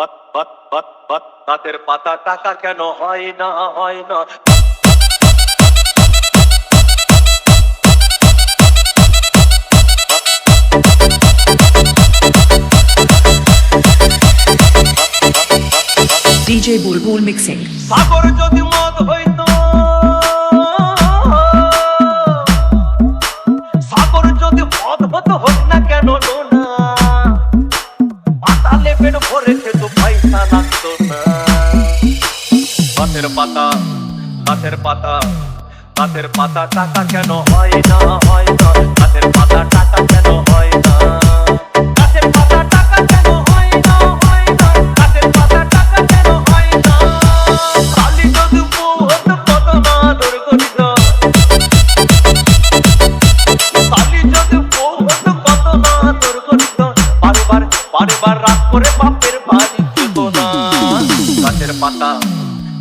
পাত পাত পাত পাত পাতের পাতা টাকা কেন হয় না হয় না DJ Bulbul Mixing. সাগর যদি মদ হইতো সাগর যদি মদ হতো হোক না কেন না পাতালে পেট ভরে খেতো পয়সা লাগতো না। গাছের পাতা গাছের পাতা গাছের পাতা টাকা কেন হয় না হয় না। গাছের পাতা টাকা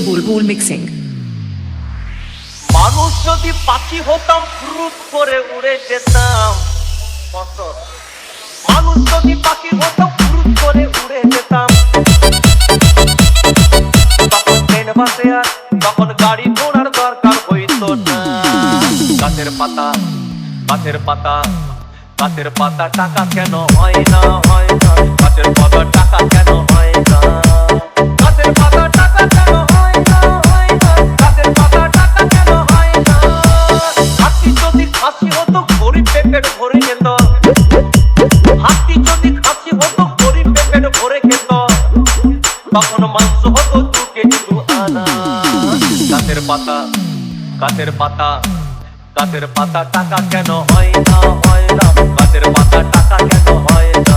Bulbul Mixing. মানুষ যদি পাখি হতাম ফ্রুট করে উড়ে যেতাম। মানুষ যদি পাখি হতাম ফ্রুট করে উড়ে যেতাম। তখন ট্রেন, বাসে আর তখন গাড়ি ঘোড়ার দরকার হইতো না। গাছের পাতা গাছের পাতা গাছের পাতা টাকা কেন হয় না হয় না। গাছের পাতা টাকা কেন হয় না? তখন মাংস হতো কেজি দু আনা। গাছের পাতা পাতা গাছের পাতা টাকা কেন হয় না হয় না। গাছের পাতা টাকা কেন হয় না?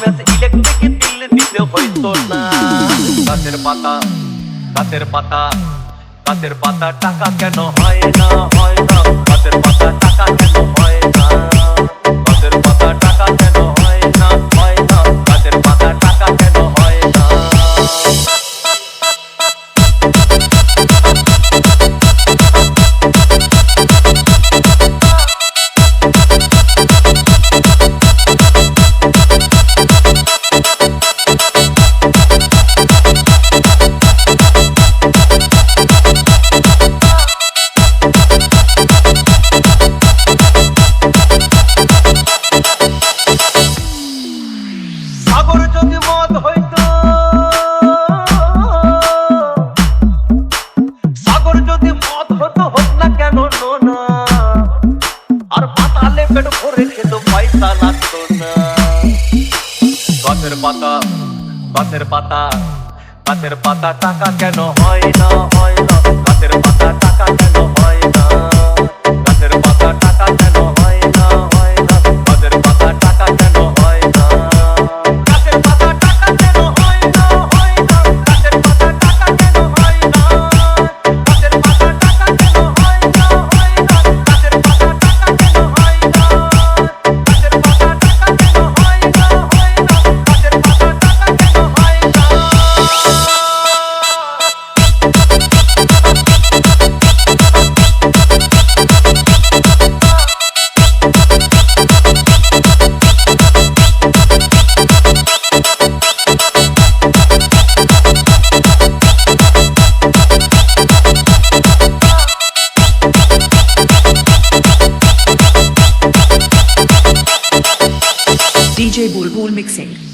মাসে ইলেকট্রিক বিল দিতে হইতো না। গাছের পাতা গাছের পাতা টাকা কেন হয় না হয় না। গাছের পাতা টাকা কেন হয় না? সাগর যদি হইতো, সাগর যদি হোক না কেন আর পাতালে পেট ভরে খেত, পয়সা লাগতো না। গাছের পাতা গাছের পাতা গাছের পাতা টাকা কেন হয় না হয় না। গাছের পাতা টাকা কেন बोल बुलबुल मिक्सिंग।